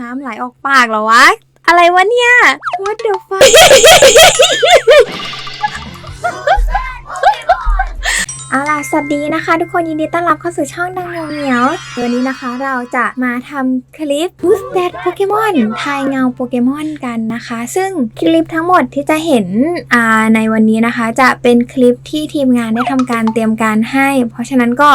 น้ำไหลออกปากเหรอวะ อะไรวะเนี่ย What the fuck เอาล่ะสวัสดีนะคะ ทุกคนยินดีต้อนรับเข้าสู่ช่องดังเหนียวเหนียววันนี้นะคะเราจะมาทำคลิป Boost That Pokemon ทายเงาโปเกมอนกันนะคะ ซึ่งคลิปทั้งหมดที่จะเห็นในวันนี้นะคะ จะเป็นคลิปที่ทีมงานได้ทำการเตรียมการให้ เพราะฉะนั้นก็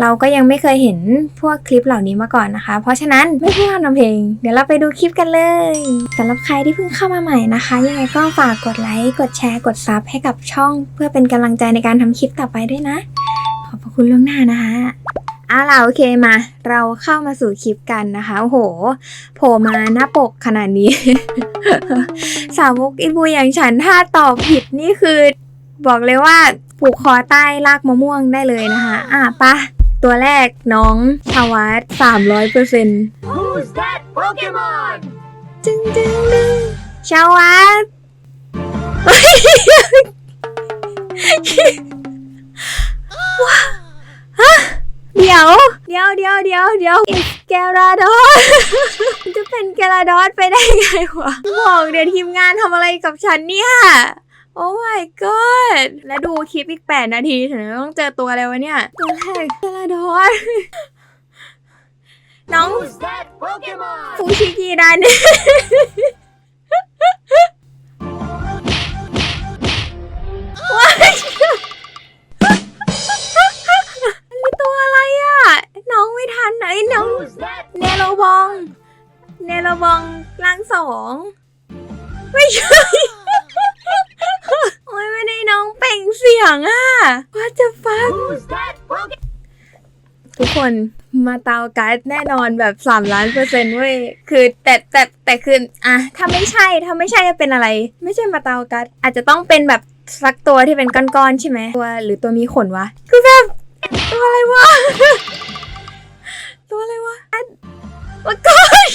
เราก็ยังไม่เคยเห็นพวกคลิปเหล่านี้มาก่อนนะคะ เพราะฉะนั้นไม่พูดพร่ำทำเพลง เดี๋ยวเราไปดูคลิปกันเลยสำหรับใครที่เพิ่งเข้ามาใหม่นะคะยังไงก็ฝากกดไลค์กดแชร์กดซับให้กับช่อง เพื่อเป็นกำลังใจในการทำคลิปต่อไปด้วยนะขอบพระคุณล่วงหน้านะคะเอาล่ะโอเคมา เราเข้ามาสู่คลิปกันนะคะ โอ้โหโผล่มาหน้าปกขนาดนี้ สาวกอินบูอย่างฉันถ้าตอบผิดนี่คือ บอกเลยว่าผูกคอใต้รากมะม่วงได้เลยนะคะ อะปะตัวแรกน้องชาวัตสามร้อยเปอร์เซ็นต์ Who's that Pokemon? จึงจึงดึงชาวัต เดี๋ยว เดี๋ยวเดี๋ยวเดี๋ยวเดี๋ยวอิสแกราดอสจะเป็นแกราดอสไปได้ไงวะบอกเดี๋ยวทีมงานทำอะไรกับฉันเนี่ย โอ้ my god แล้วดูคลิปอีก 8 นาทีฉันจะต้องเจอตัวอะไรวะเนี่ย ตัวแรกแกราดอสน้อง Who's that Pokemon? ฟูชิกิดัน องไม่ใช่ โอ้ยไม่ได้น้องเป่งเสียงอะ What the fuck Who's that Pokemon? ทุกคนมาเตาการ์ดแน่นอนแบบสามล้านเปอร์เซ็นต์เว้ยคือแต่แต่แต่คืออะถ้าไม่ใช่ถ้าไม่ใช่จะเป็นอะไร ไม่ใช่มาเตาการ์ดอาจจะต้องเป็นแบบสักตัวที่เป็นก้อนๆใช่ไหมตัวหรือตัวมีขนวะ คือแบบตัวอะไรวะ ตัวอะไรวะอันมาก่อน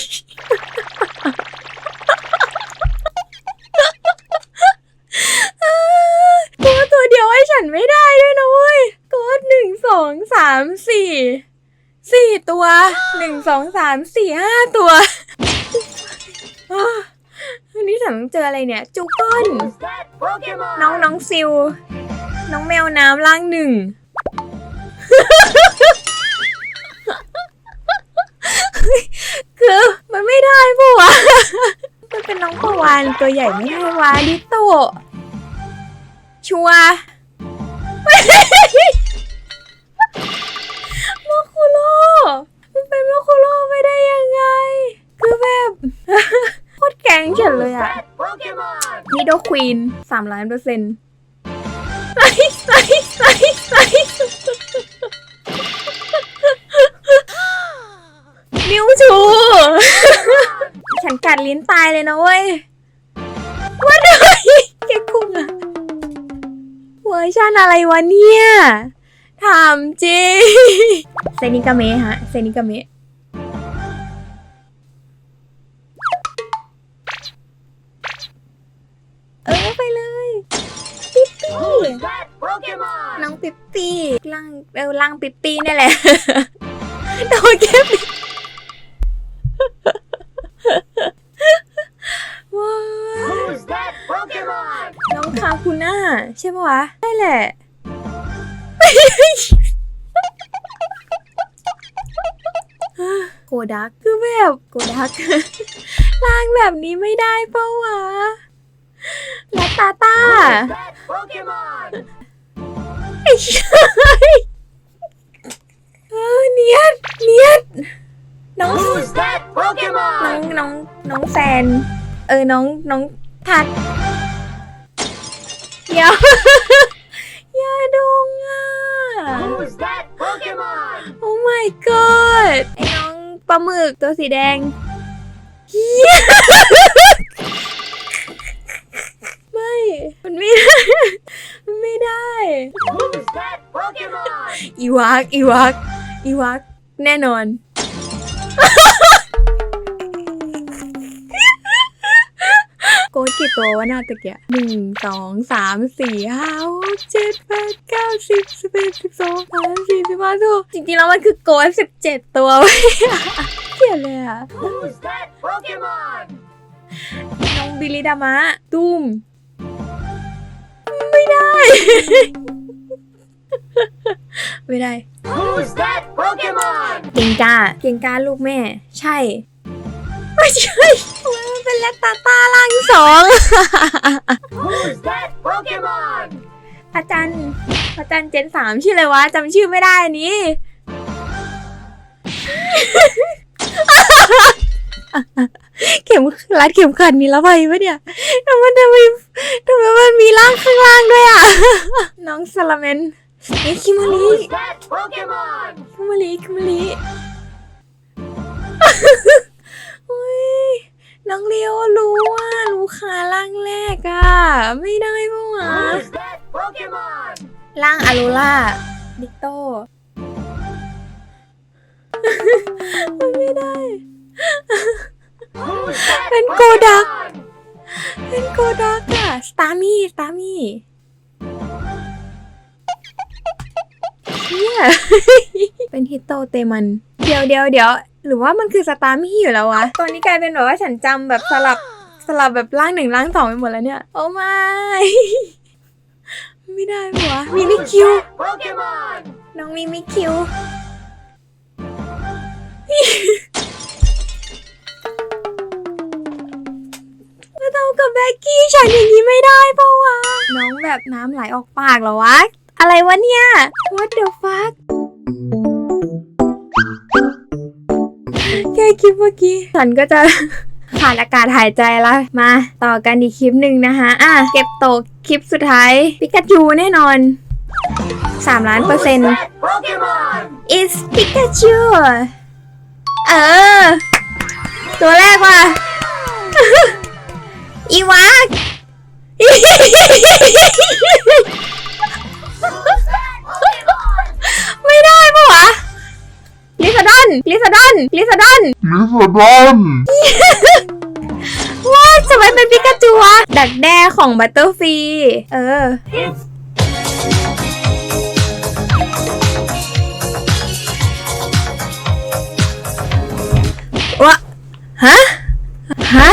ามสี่สี่ตัวหนึ่งสองสามสี่ห้าตัวอันนี้ฉันเจออะไรเนี่ย จูก้นน้องน้องซิล น้องแมวน้ำล่างหนึ่งคือมันไม่ได้ปะวะมันเป็นน้องปะวานตัวใหญ่ไม่ได้วะดิโตชัว เป็นโมคุโร่ไม่ได้ยังไง คือแบบ โคตรแกงฉันเลย Who's อะ that Pokemon? นิโดควีนสามล้านเปอร์เซ็นต์ใส่ใส่ใส่ใส่มิวชู ฉันกัดลิ้นตายเลยนะเว้ยว่าด้วยเก๊กคุงอะเวอร์ชันอะไรวะเนี่ย ถามจริงเซนิกาเมะฮะเซนิกาเมะเออไปเลยปิ๊ปปี้ Who's that Pokemon? น้องปิ๊ปปี้ร่างเออร่างปิ๊ปปี้นี่แหละโดนแค่ปิ๊ปว้าว Who's that Pokemon? น้องคาคูน่าใช่ปะวะใช่แหละ โกดักคือแบบโกดักร่างแบบนี้ไม่ได้เปะวะและตาตา Who's that Pokemon? ไอ้เชยเออเนียดเนียดน้อง Who's that น้อง Pokemon? น้องน้องแฟน เออน้องน้องทัดเดี๋ยว Who's that Pokemon? โอ้ my god ไอ้น้องปลาหมึกตัวสีแดงเหี้ยไม่ มันไม่ได้ มันไม่ได้ Who's that Pokemon? อีวักอีวักอีวักแน่นอน โกดกี่ตัววะหน้าตะเกียหนึ่งสองสามสี่ห้าหกเจ็ดแปดเก้าสิบสิบเอ็ดสิบสองสามสี่สิบห้าตัวจริงๆแล้วมันคือโกดสิบเจ็ดตัวเว้ยขียนเลยอะ Who's that Pokemon? น้องบิลิดามะตุ้มไม่ได้ ไม่ได้ Who's that Pokemon? เก่งกาเก่งกาลูกแม่ ใช่ ไม่ใช่ทำไมมันเป็นแรตตาตาล่างสอง Who's that Pokemon? อาจารย์อาจารย์เจนสามชื่ออะไรวะจำชื่อไม่ได้อันนี้ เข็มรัดเข็มขัดนิรภัยปะเนี่ยทำไมทำไมทำไมมันมีร่างข้างล่างด้วยอะ น้องสลาเมนเอ้ยคิมาริ Who's that Pokemon? คิมาริคิมาริ น้องเลียวรู้ว่ารู้ขาล่างแรกอะไม่ได้ปะวะ Who's that Pokemon? ร่างอารูล่าดิกโตมันไม่ได้ Who's that เป็นโกดัก Pokemon? เป็นโกดักอะสตาร์มี่สตาร์มี่เนี่ยเป็นฮิตโตเตมัน เดี๋ยวเดี๋ยวเดี๋ยว หรือว่ามันคือสตาร์มี่อยู่แล้ววะ ตอนนี้กลายเป็นแบบว่าฉันจำแบบสลับสลับแบบร่างหนึ่งร่างสองไปหมดแล้วเนี่ย โอ้ไม่ ไม่ได้ปะวะมีมิคิว น้องมีมิคิว มาเท่ากับแบ็กกี้ฉันอย่างนี้ไม่ได้ปะวะ น้องแบบน้ำไหลออกปากเหรอวะ อะไรวะเนี่ย What the fuck ค่คลิปเมื่อกี้ ฉันก็จะขาดอากาศหายใจละมา ต่อกันอีกคลิปหนึ่งนะคะ อะ เก็บตกคลิปสุดท้ายปิกาจูแน่นอน 3 ล้านเปอร์เซ็นต์ is Pikachu เออ ตัวแรกว่ะ อีวาก บอนว้าวทำไมเป็นพิกาจูวะดักแด้ของบัตเตอร์ฟีเออวะฮะ ฮะ